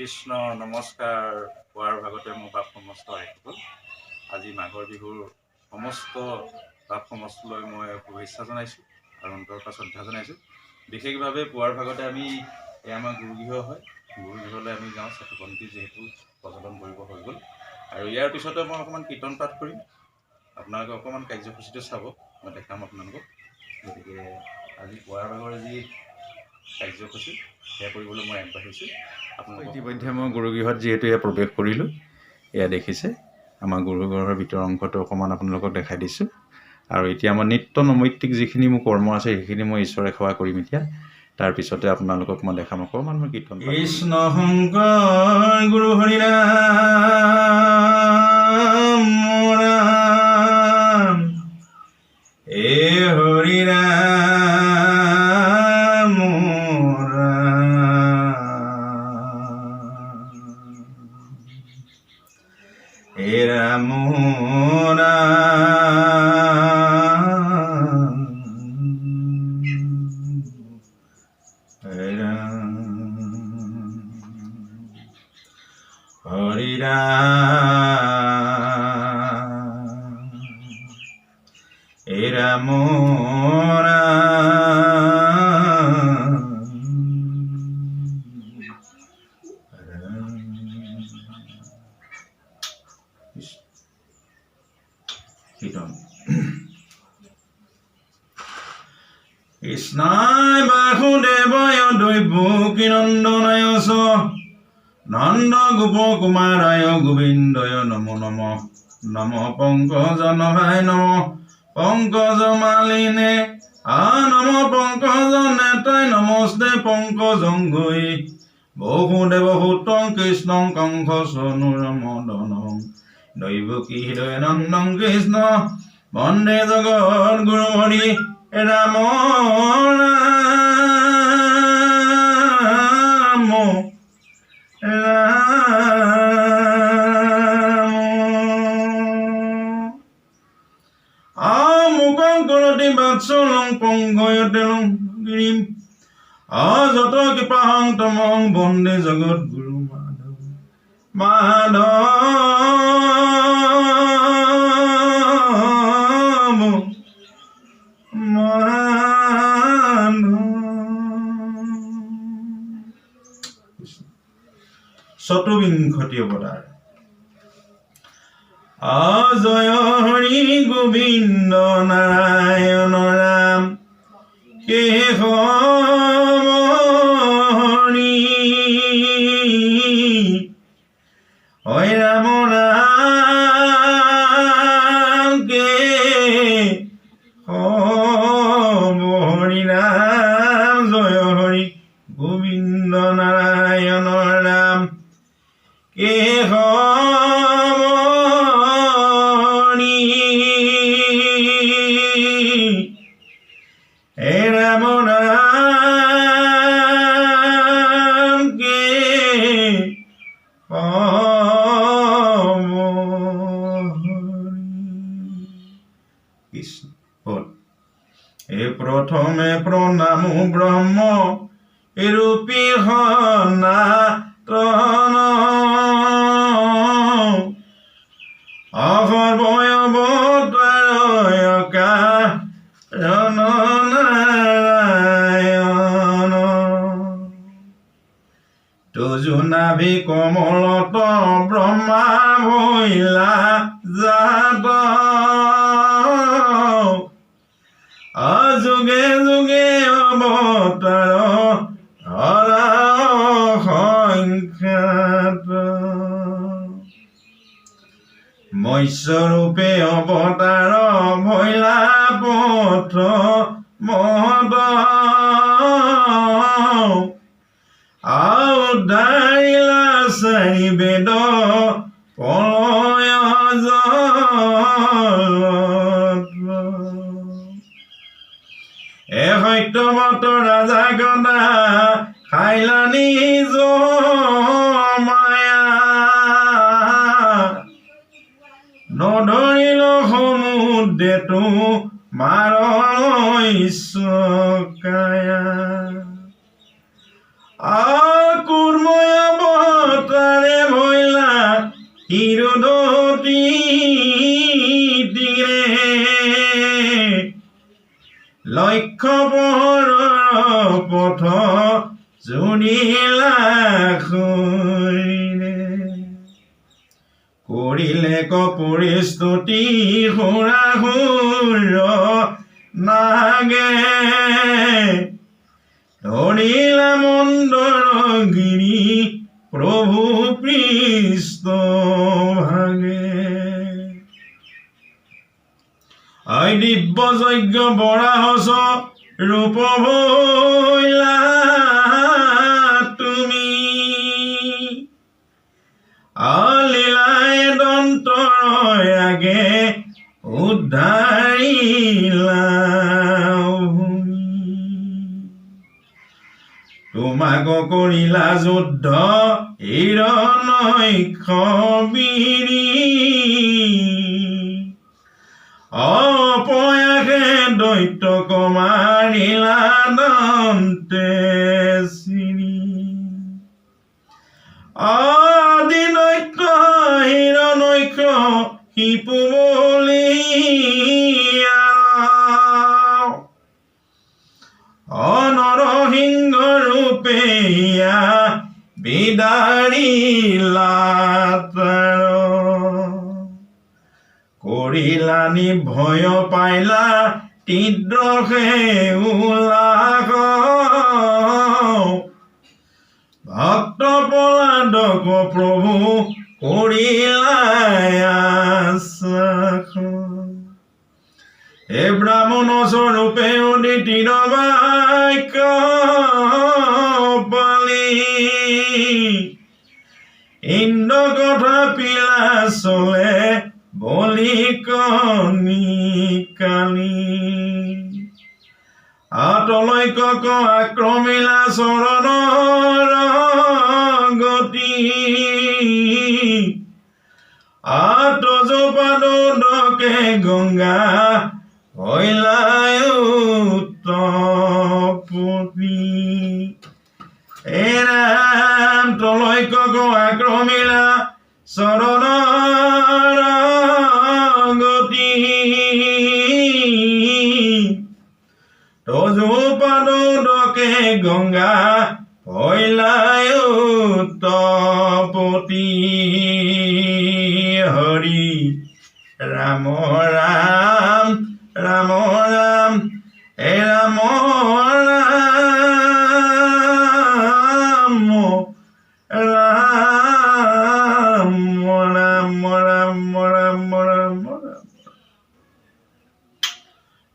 কৃষ্ণ নমস্কাৰ কোৱাৰ ভাগতে মোৰ বাপ সমস্ত হ'ল আজি মাঘৰ বিহুৰ সমস্ত বাপ সমস্তলৈ মই শুভেচ্ছা জনাইছোঁ আৰু অন্তৰৰ পৰা শ্ৰদ্ধা জনাইছোঁ। বিশেষভাৱে পুৱাৰ ভাগতে আমি এয়া আমাৰ গুৰুগৃহ হয়। গুৰুগৃহলৈ আমি যাওঁ চাকিবন্তি যিহেতু প্ৰচলন কৰিব হৈ গ'ল। আৰু ইয়াৰ পিছতে মই অকণমান কীৰ্তন পাঠ কৰিম। আপোনালোকে অকণমান কাৰ্যসূচীটো চাব মই দেখাম আপোনালোকক। গতিকে আজি পুৱাৰ ভাগৰ যি কাৰ্যসূচী সেয়া কৰিবলৈ মই আগবাঢ়িছোঁ। আপোনালোকক ইতিমধ্যে মই গুৰুগৃহত যিহেতু এয়া প্ৰৱেশ কৰিলোঁ এয়া দেখিছে। আমাৰ গুৰুগৃহৰ ভিতৰৰ অংশটো অকণমান আপোনালোকক দেখাই দিছোঁ। আৰু এতিয়া মই নিত্য নৈমিত্তিক যিখিনি মোৰ কৰ্ম আছে সেইখিনি মই ঈশ্বৰে সেৱা কৰিম এতিয়া। তাৰপিছতে আপোনালোকক মই দেখাম অকণমান মই কীৰ্তন কৃষ্ণ শংকৰ গুৰু হৰিৰাম হে ৰাম কীৰ্তন কৃষ্ণায় বাসুদেৱায় দৈৱকী নন্দনায় চ নন্দ গোপ কুমাৰায় গোবিন্দয় নম নম। নম পংকজ নহায় নম। পংকজ মালিনে আ নম পংকজ নেতাই নমস্তে পংকজং গৈ বহুদেৱ সুতং কৃষ্ণং কংস সনুৰমদনং দৈৱকী হৃদয় নন্দং কৃষ্ণ বন্দে জগত গুৰু হৰি ৰাম ৰাম। গুৰু মাধৱ মাধৱ মাধৱ চতুৰ্বিংশতি অৱতাৰ অজয় হৰি গোবিন্দ নাৰায়ণ ৰাম কেশৱ مولاي কৃষ্ণ বল। হে প্ৰথমে প্ৰণামো ব্ৰহ্ম ৰূপী সনাতন অসৰ্বয়ৱতাৰয়কা নাৰায়ণ তুজু নাভি কমলত ব্ৰহ্মা ভৈলা জাত যোগে অৱতাৰ ধৰা সংখ্যাত মৎস্যৰূপে অৱতাৰ ভৈলা পথ মহত আউদাৰিলা চাৰি বেদ জলত খাইলানি মায়া করিলে কপুরি স্তুতি হুরা হুর নাগে। ধরিলা মন্দর প্ৰভু প্রভু পৃষ্ঠ ভাগে। দিব্য যজ্ঞ বৰাহস ৰূপ ভৈলা আগে উদ্ধারিলাম তোমাক করিলা যুদ্ধ ইৰণৈ খবিৰি অপয়াসে দৈত্য কমাৰিলা দন্তে। অনরহিঙ্গ রূপেয়া বিদারিলা কৰিলানি ভয় পাইলা তীব্ৰহে উলাহ ভক্ত পলাদক প্ৰভু কৰিলা আশ্বাস। হে ব্রাহ্মণ স্বরূপে অনিটি রবাইক পালি। ইন্দ্র কথা পিলা চলে বলি কালি। আতলৈক আক্ৰমিলা চৰণ তলৈক আগ্ৰমিলা চৰণ গতি তজু পাদকে গংগা ভৈলায় তপতি হৰি ৰাম ৰাম ৰাম ৰাম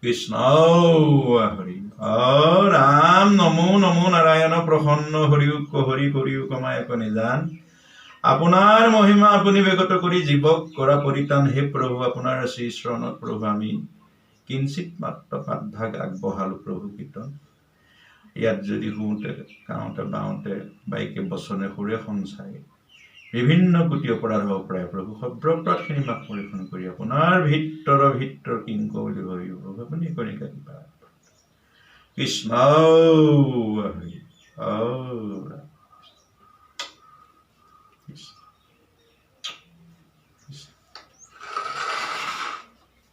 কৃষ্ণ। অ ৰাম নমো নমো নাৰায়ণ প্ৰসন্ন হৰিও হৰি কৰিও কমায়ক নিজান। আপোনাৰ মহিমা আপুনি বেগত কৰি জীৱক কৰা পৰিত্ৰাণ হে প্ৰভু, আপোনাৰ শ্ৰী চৰণত প্ৰভু আমি কিঞ্চিত মাত্ৰ পাঠভাগ আগবঢ়ালো প্ৰভু কীৰ্তন। ইয়াত যদি শুওঁতে, গাওঁতে, বাওঁতে, বাইকে বচনে সুৰে সঞ্চাই বিভিন্ন কোটি অপৰাধ হ'ব পাৰে প্ৰভু সৰ্বপ্ৰাতখিনি মাক পৰীক্ষণ কৰি আপোনাৰ ভিতৰ ভিতৰ কিংক பண்ணி கொடிக்காரி பாடு கிருஷ்ணா